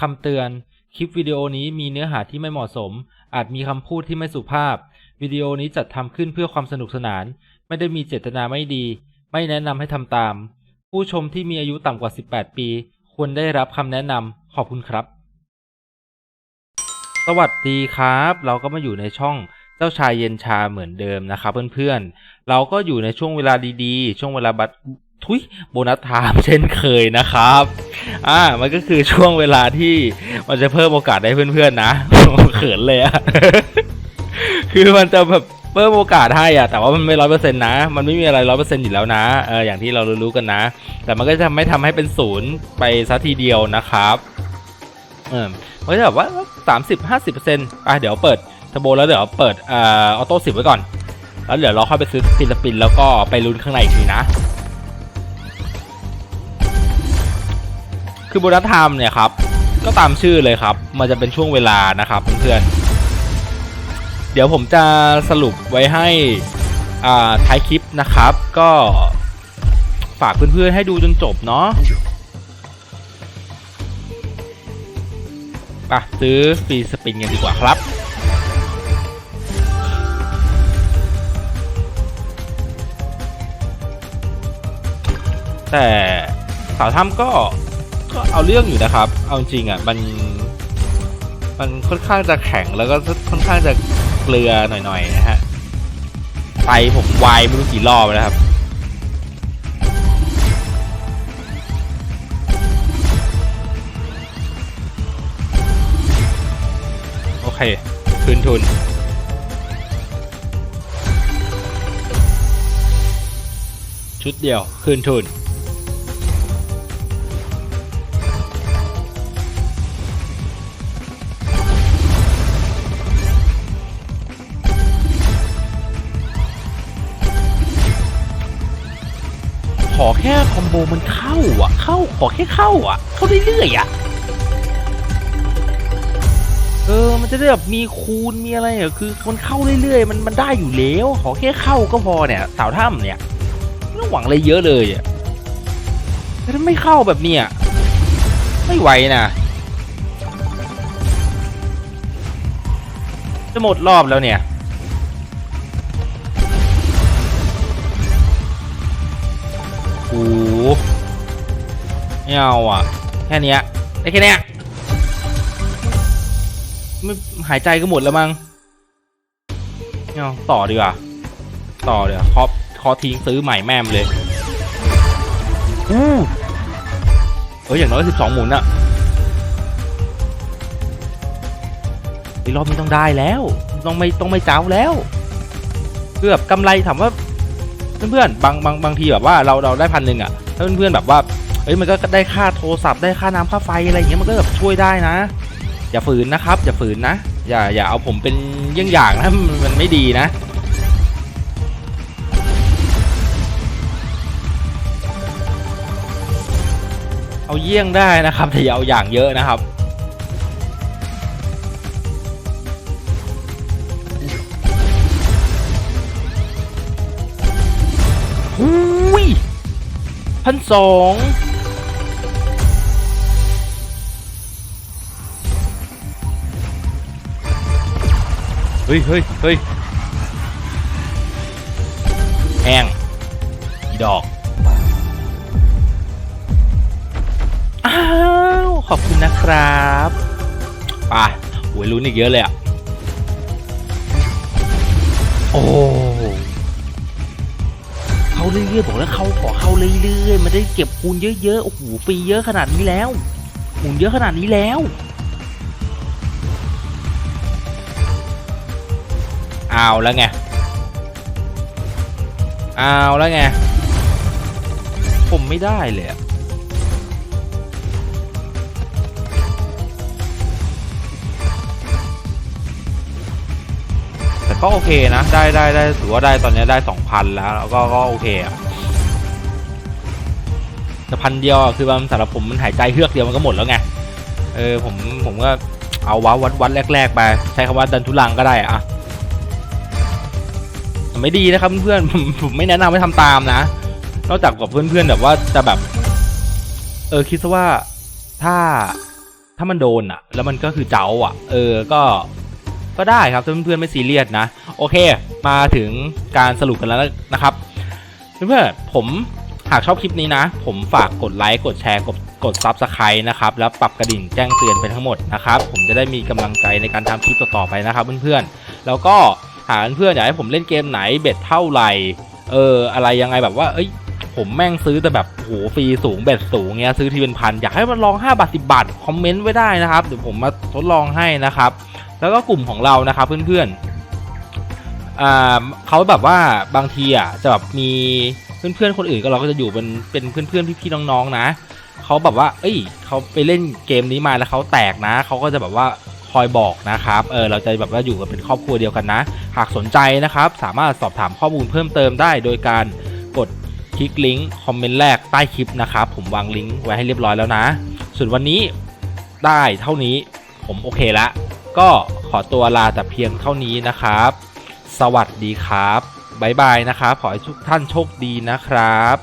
คำเตือน คลิปวิดีโอนี้มีเนื้อหาที่ไม่เหมาะสม อาจมีคำพูดที่ไม่สุภาพ วิดีโอนี้จัดทำขึ้นเพื่อความสนุกสนาน ไม่ได้มีเจตนาไม่ดี ไม่แนะนำให้ทำตาม ผู้ชมที่มีอายุต่ำกว่า 18 ปี ควรได้รับคำแนะนำขอบคุณครับ สวัสดีครับ เราก็มาอยู่ในช่องเจ้าชายเย็นชาเหมือนเดิมนะครับเพื่อนๆ เราก็อยู่ในช่วงเวลาดีๆ ช่วงเวลาบัตร ทุยโบนัสไทม์เช่นเคยนะครับ อ่า มันก็คือช่วงเวลาที่มันจะเพิ่มโอกาสให้เพื่อนๆนะเขินเลยอะคือมันจะแบบเพิ่มโอกาสให้อะแต่ว่ามันไม่ร้อยเปอร์เซ็นต์นะ มันไม่มีอะไรร้อยเปอร์เซ็นต์อยู่แล้วนะ เออ อย่างที่เรารู้ๆกันนะ แต่มันก็จะไม่ทำให้เป็นศูนย์ไปซะทีเดียวนะครับ เออมันก็จะแบบว่าสามสิบห้าสิบเปอร์เซ็นต์อะเดี๋ยวเปิดทอร์โบแล้วเดี๋ยวเปิดเอ่อออโต้สิบไว้ก่อน แล้วเดี๋ยวเราเข้าไปซื้อสปินสปินแล้วก็ไปลุ้นข้างในอีกทีนะ คือโบนัสไทม์เนี่ยครับ ก็ตามชื่อเลยครับ มันจะเป็นช่วงเวลานะครับเพื่อนๆเดี๋ยวผมจะสรุปไว้ให้อ่าท้ายคลิปนะครับ ก็ฝากเพื่อนๆให้ดูจนจบเนาะไปซื้อฟรีสปินกันดีกว่าครับ แต่สาวถ้ำก็ ก็เอาเรื่องอยู่นะครับ เอาจริงอะมันมันค่อนข้างจะแข็งแล้วก็ค่อนข้างจะเกลือหน่อยๆนะฮะไปผมวายไม่รู้กี่รอบแล้วครับโอเคคืนทุนชุดเดียวคืนทุน อแค่คอมโบมันเข้าอะ เข้าขอแค่เข้าอะ เข้าเรื่อยๆอะ เออ มันจะได้แบบมีคูณมีอะไรอะคือมันเข้าเรื่อยๆ มันมันได้อยู่แล้ว ขอแค่เข้าก็พอเนี่ยสาวถ้ำเนี่ยไม่ต้องหวังอะไรเยอะเลยอะแต่ถ้าไม่เข้าแบบเนี้ยไม่ไหวนะจะหมดรอบแล้วเนี่ย โอ้โหไม่เอาอะ แค่เนี้ยได้แค่เนี้ยไม่หายใจก็หมดแล้วมั้งไม่เอาต่อดีกว่า ต่อเดี๋ยวคอปคอทิ้งซื้อใหม่แม่มเลยอู้เอออย่างน้อยสิบสองหมุนอะไอ้รอบนี้ต้องได้แล้ว ต้องไม่ต้องไม่เจ้าแล้ว เกือบกำไรถามว่า เพื่อนๆบางบางบางทีแบบว่าเราเราได้พันหนึ่งอะถ้าเพื่อนๆแบบว่าเอ้ยมันก็ได้ค่าโทรศัพท์ได้ค่าน้ำค่าไฟอะไรอย่างเงี้ยมันก็แบบช่วยได้นะ อย่าฝืนนะครับ อย่าฝืนนะ อย่าอย่าเอาผมเป็นเยี่ยงอย่างนะมันไม่ดีนะเอาเยี่ยงได้นะครับแต่อย่าเอาอย่างเยอะนะครับ พันสองเฮ้ยเฮ้ยเฮ้ยแห้งอีดอกอ้าวขอบคุณนะครับไป่ะโอ้ยลุ้นอีกเยอะเลยอะโอ้ เข้าเรื่อยๆบอกแล้วเขาขอเข้าเรื่อยๆมันได้เก็บคูณเยอะๆโอ้โหฟรีเยอะขนาดนี้แล้วหมุนเยอะขนาดนี้แล้วเอาแล้วไงเอาแล้วไงผมไม่ได้เลยอะ ก็โอเคนะ ได้ได้ได้ถือว่าได้ตอนนี้ได้สองพันแล้วแล้วก็ก็โอเคอะแต่พันเดียวอะคือมันสำหรับผมมันหายใจเฮือกเดียวมันก็หมดแล้วไง เออผมผมก็เอาว้าวัดวัดแรก ๆ ไป ใช้คำว่าดันทุลังก็ได้อะไม่ดีนะครับเพื่อนผมผมไม่แนะนำให้ทำตามนะ นอกจากกับเพื่อนๆแบบว่าจะแบบ เออคิดซะว่าถ้าถ้ามันโดนอะแล้วมันก็คือเจ้าอะเออก็ ก็ได้ครับถ้าเพื่อนๆไม่ซีเรียสนะ โอเค มาถึงการสรุปกันแล้วนะครับ เพื่อนๆผมหากชอบคลิปนี้นะ ผมฝากกดไลค์กดแชร์กดกดซับสไครต์นะครับ แล้วปรับกระดิ่งแจ้งเตือนไปทั้งหมดนะครับ ผมจะได้มีกำลังใจในการทำคลิปต่อๆไปนะครับเพื่อนๆแล้วก็หากเพื่อนๆอยากให้ผมเล่นเกมไหนเบ็ดเท่าไหร่เอออะไรยังไงแบบว่า เอ้ย ผมแม่งซื้อแต่แบบโหฟรีสูงเบ็ดสูงเงี้ยซื้อทีเป็นพันอยากให้มันลอง5บาท10บาทคอมเมนต์ไว้ได้นะครับเดี๋ยวผมมาทดลองให้นะครับ แล้วก็กลุ่มของเรานะครับเพื่อนๆอ่าเขาแบบว่าบางทีอะจะแบบมีเพื่อนๆคนอื่นก็เราก็จะอยู่เป็นเป็นเพื่อนๆพี่ๆน้องๆนะเขาแบบว่า เอ้ยเขาไปเล่นเกมนี้มาแล้วเขาแตกนะเขาก็จะแบบว่าคอยบอกนะครับ เออ เราจะแบบว่าอยู่กันเป็นครอบครัวเดียวกันนะ หากสนใจนะครับ สามารถสอบถามข้อมูลเพิ่มเติมได้โดยการกดคลิกลิงก์คอมเมนต์แรกใต้คลิปนะครับ ผมวางลิงก์ไว้ให้เรียบร้อยแล้วนะ ส่วนวันนี้ได้เท่านี้ผมโอเคละ ก็ขอตัวลาแต่เพียงเท่านี้นะครับ สวัสดีครับ บ๊ายบายนะครับ ขอให้ทุกท่านโชคดีนะครับ